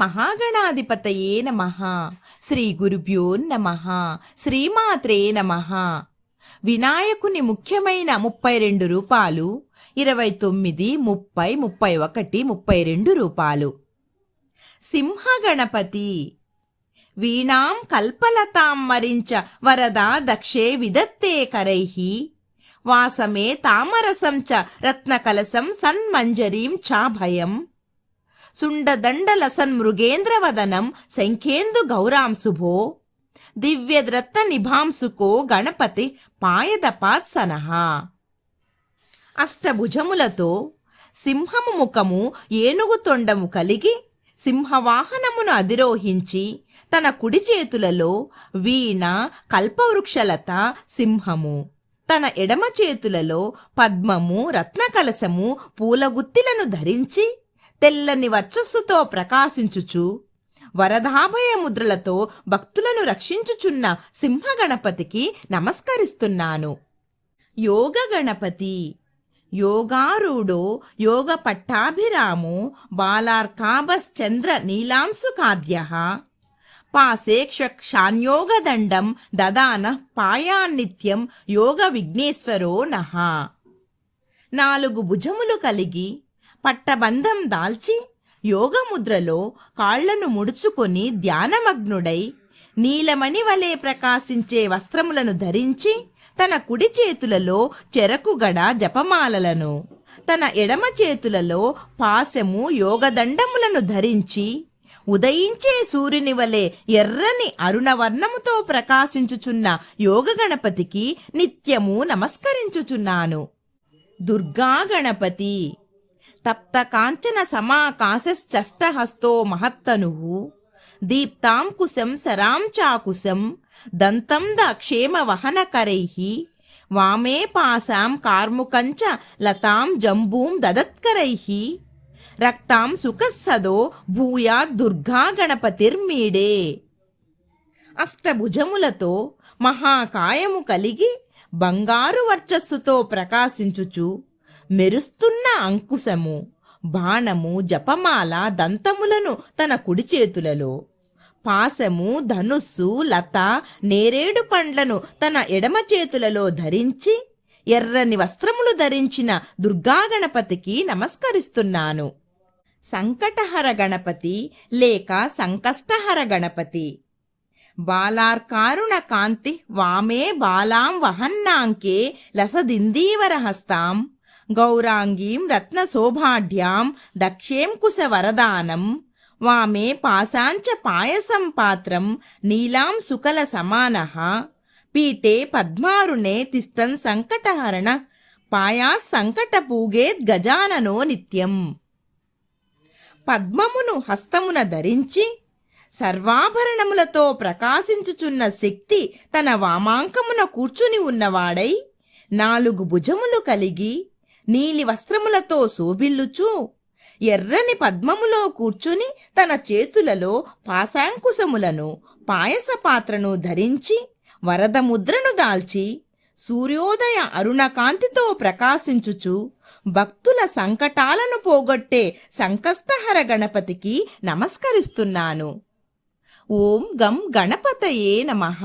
మహాగణాధిపతయే నమ. శ్రీ గురుభ్యో నమ. శ్రీమాత్రే నమ. వినాయకుని ముఖ్యమైన ముప్పై రెండు రూపాలు ఇరవై తొమ్మిది ముప్పై ముప్పై ఒకటి ముప్పై రెండు రూపాలు. సింహగణపతి. వీణాం కల్పలతాం మరించ వరదా దక్షే విదత్తే కరైహి. వాసమే తామరసం చ రత్నకలసం సన్మంజరీం చాభయం సుండదండలసన్ మృగేంద్రవదనం శంఖేందు గౌరాంశుభో. దివ్యద్రత్న నిభాంసుకో గణపతి పాయదపాత్సనః అష్టభుజములతో సింహము ముఖము ఏనుగు తొండము కలిగి సింహవాహనమును అధిరోహించి తన కుడి చేతులలో వీణ కల్పవృక్షలత సింహము. తన ఎడమ చేతులలో పద్మము రత్నకలశము పూలగుత్తిలను ధరించి తెల్లని వర్చస్సుతో ప్రకాశించుచు వరదాభయ ముద్రలతో భక్తులను రక్షించుచున్న సింహగణపతికి నమస్కరిస్తున్నాను. యోగ గణపతి యోగారూఢో యోగ పట్టాభిరామో బాలార్కాభశ్చంద్ర నీలాంసుకాద్య పాశేక్షాన్యోగదండం దదాన పాయాన్నిత్యం యోగ విఘ్నేశ్వరో నః నాలుగు భుజములు కలిగి పట్టబంధం దాల్చి యోగముద్రలో కాళ్ళను ముడుచుకొని ధ్యానమగ్నుడై నీలమణి వలె ప్రకాశించే వస్త్రములను ధరించి తన కుడి చేతులలో చెరకుగడ జపమాలలను తన ఎడమ చేతులలో పాశము యోగదండములను ధరించి ఉదయించే సూర్యుని వలె ఎర్రని అరుణవర్ణముతో ప్రకాశించుచున్న యోగ గణపతికి నిత్యము నమస్కరించుచున్నాను. దుర్గా గణపతి తప్త కాంచన సమాకాశశ్చష్టహస్తో మహత్తను. దీప్తాం కుశం సరాం చాకుశం దంతం ద క్షేమ వహనకరై వామే పాశాం కార్ముకంచ లతాం జంబూం దదత్కరై రక్తాం సుఖస్సదో భూయా దుర్గా గణపతిర్మీడే అష్టభుజములతో మహాకాయము కలిగి బంగారు వర్చస్సుతో ప్రకాశించుచు మెరుస్తున్న అంకుశము బాణము జపమాల దంతములను తన కుడి చేతులలో. పాశము ధనుస్సు లత నేరేడు పండ్లను తన ఎడమ చేతులలో ధరించి ఎర్రని వస్త్రములు ధరించిన దుర్గాగణపతికి నమస్కరిస్తున్నాను. సంకటహర గణపతి లేక సంకష్టహర గణపతి. బాలార్కారుణ కాంతి వామే బాలాం వహన్నాంకే లసదిందీవరహస్తాం గౌరాంగీం రత్నశోభాఢ్యాం దక్షేంకుశవరదానం వామే పాశాంచ పాయసం పాత్రం నీలాం సుకల సమానః పీఠే పద్మారుణే తిష్టన్ సంకటహరణ పాయాస్ సంకట పూగేద్ గజాననో నిత్యం పద్మమును హస్తమున ధరించి సర్వాభరణములతో ప్రకాశించుచున్న శక్తి తన వామాంకమున కూర్చుని ఉన్నవాడై నాలుగు భుజములు కలిగి నీలి వస్త్రములతో శోభిల్లుచు. ఎర్రని పద్మములో కూర్చుని తన చేతులలో పాశాంకుశములను పాయస పాత్రను ధరించి వరద ముద్రను దాల్చి సూర్యోదయ అరుణకాంతితో ప్రకాశించుచు భక్తుల సంకటాలను పోగొట్టే సంకష్టహర గణపతికి నమస్కరిస్తున్నాను. ఓం గం గణపతయే నమః.